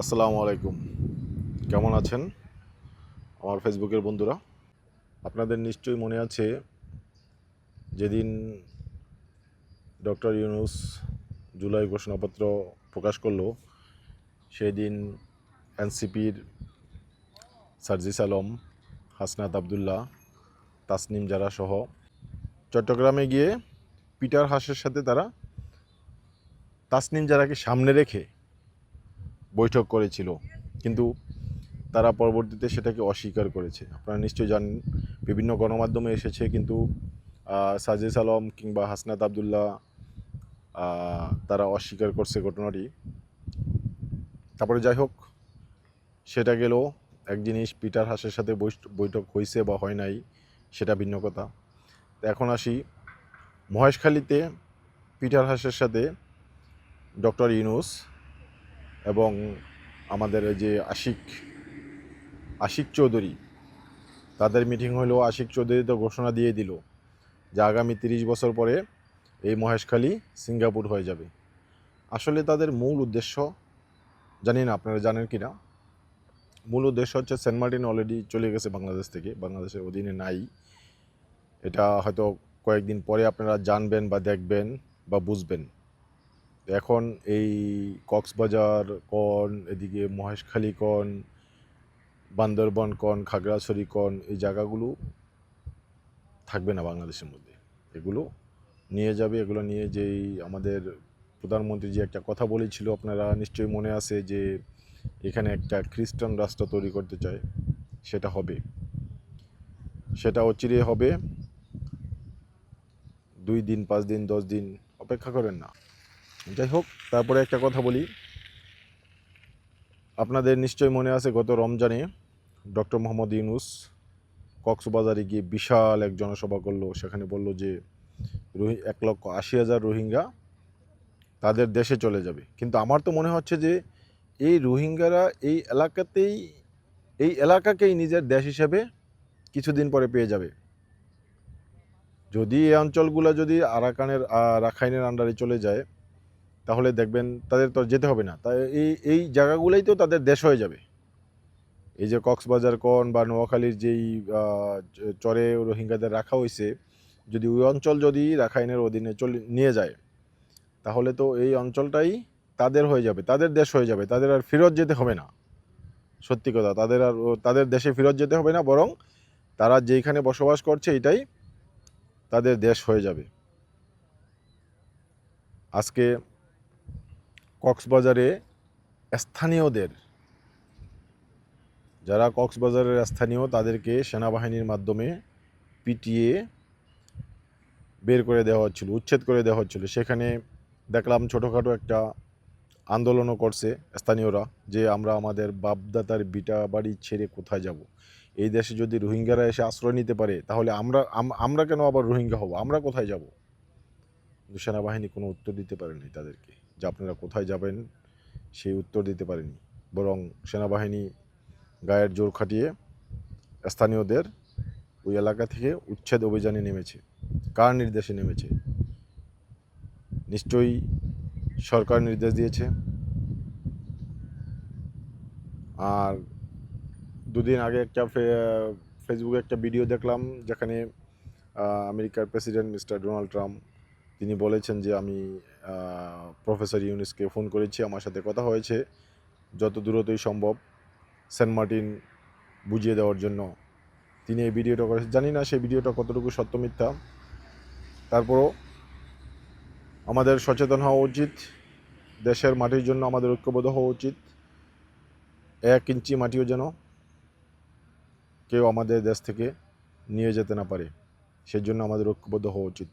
আসসালামু আলাইকুম। কেমন আছেন আমার ফেসবুকের বন্ধুরা? আপনাদের নিশ্চয়ই মনে আছে যেদিন ডক্টর ইউনুস জুলাই ঘোষণাপত্র প্রকাশ করল সেই দিন এনসিপির সার্জিস আলম, হাসনাত আবদুল্লাহ, তাসনিম জারা সহ চট্টগ্রামে গিয়ে পিটার হাসের সাথে তারা তাসনিম জারাকে সামনে রেখে বৈঠক করেছিল। কিন্তু তারা পরবর্তীতে সেটাকে অস্বীকার করেছে। আপনারা নিশ্চয়ই জানেন, বিভিন্ন গণমাধ্যমে এসেছে কিন্তু সাজিস আলম কিংবা হাসনাত আবদুল্লাহ তারা অস্বীকার করছে ঘটনাটি। তারপরে যাই হোক, সেটা গেল এক জিনিস পিটার হাসের সাথে বৈঠ- বৈঠক হয়েছে বা হয় নাই, সেটা ভিন্ন কথা। এখন আসি মহেশখালীতে পিটার হাসের সাথে ডক্টর ইউনুস এবং আমাদের যে আশিক আশিক চৌধুরী, তাদের মিটিং হলো, আশিক চৌধুরী তো ঘোষণা দিয়ে দিল যে আগামী তিরিশ বছর পরে এই মহেশখালী সিঙ্গাপুর হয়ে যাবে। আসলে তাদের মূল উদ্দেশ্য, জানি না আপনারা জানেন কি না, মূল উদ্দেশ্য হচ্ছে সেন্ট মার্টিন অলরেডি চলে গেছে বাংলাদেশ থেকে, বাংলাদেশের অধীনে নাই। এটা হয়তো কয়েকদিন পরে আপনারা জানবেন বা দেখবেন বা বুঝবেন। এখন এই কক্সবাজার কন এদিকে মহেশখালী কন বান্দরবন কন খাগড়াছড়ি কন এই জায়গাগুলো থাকবে না বাংলাদেশের মধ্যে। এগুলো নিয়ে যাবে, এগুলো নিয়ে যেই আমাদের প্রধানমন্ত্রী যে একটা কথা বলেছিল, আপনারা নিশ্চয়ই মনে আছে যে এখানে একটা খ্রিস্টান রাষ্ট্র তৈরি করতে চায়, সেটা হবে। সেটা অচিরে হবে। দুই দিন, পাঁচ দিন, দশ দিন অপেক্ষা করেন না। যাই হোক, তারপরে একটা কথা বলি। আপনাদের নিশ্চয় মনে আছে, গত রমজানে ডক্টর মোহাম্মদ ইউনুস কক্সবাজারে গিয়ে বিশাল এক জনসভা করল। সেখানে বলল যে, রোহি, এক লক্ষ আশি হাজার রোহিঙ্গা তাদের দেশে চলে যাবে। কিন্তু আমার তো মনে হচ্ছে যে, এই রোহিঙ্গারা এই এলাকাতেই, এই এলাকাকেই নিজের দেশ হিসেবে কিছুদিন পরে পেয়ে যাবে। যদি এই অঞ্চলগুলো যদি আরাকানের রাখাইনের আন্ডারে চলে যায় তাহলে দেখবেন তাদের তো যেতে হবে না। তাই এই এই জায়গাগুলোই তো তাদের দেশ হয়ে যাবে। এই যে কক্সবাজার কন বা নোয়াখালীর যেই চরে রোহিঙ্গাদের রাখা হয়েছে যদি ওই অঞ্চল যদি রাখাইনের অধীনে চলে, নিয়ে যায়, তাহলে তো এই অঞ্চলটাই তাদের হয়ে যাবে, তাদের দেশ হয়ে যাবে, তাদের আর ফেরত যেতে হবে না। সত্যি কথা, তাদের আর তাদের দেশে ফেরত যেতে হবে না, বরং তারা যেইখানে বসবাস করছে এটাই তাদের দেশ হয়ে যাবে। আজকে কক্সবাজারে স্থানীয়দের, যারা কক্সবাজারের স্থানীয়, তাদেরকে সেনাবাহিনীর মাধ্যমে পিটিয়ে বের করে দেওয়া হচ্ছিল, উচ্ছেদ করে দেওয়া হচ্ছিল। সেখানে দেখলাম ছোটোখাটো একটা আন্দোলনও করছে স্থানীয়রা, যে আমরা আমাদের বাপদাতার বিটা বাড়ি ছেড়ে কোথায় যাব? এই দেশে যদি রোহিঙ্গারা এসে আশ্রয় নিতে পারে, তাহলে আমরা আমরা কেন আবার রোহিঙ্গা হব? আমরা কোথায় যাব? সেনাবাহিনী কোনো উত্তর দিতে পারেনি তাদেরকে। যে আপনারা কোথায় যাবেন, সেই উত্তর দিতে পারেনি। বরং সেনাবাহিনী গায়ের জোর খাটিয়ে স্থানীয়দের ওই এলাকা থেকে উচ্ছেদ অভিযানে নেমেছে। কার নির্দেশে নেমেছে? নিশ্চয়ই সরকার নির্দেশ দিয়েছে। আর দুদিন আগে একটা ফেসবুকে একটা ভিডিও দেখলাম, যেখানে আমেরিকার প্রেসিডেন্ট মিস্টার ডোনাল্ড ট্রাম্প তিনি বলেছেন যে আমি প্রফেসর ইউনিসকে ফোন করেছি, আমার সাথে কথা হয়েছে। যত দূরতই সম্ভব সেন্ট মার্টিন বুঝিয়ে দেওয়ার জন্য তিনি এই ভিডিওটা করেছেন জানি না সেই ভিডিওটা কতটুকু সত্য মিথ্যা। তারপরও আমাদের সচেতন হওয়া উচিত, দেশের মাটির জন্য আমাদের ঐক্যবদ্ধ হওয়া উচিত, এক ইঞ্চি মাটিও যেন কেউ আমাদের দেশ থেকে নিয়ে যেতে না পারে সেই জন্য আমাদের ঐক্যবদ্ধ হওয়া উচিত।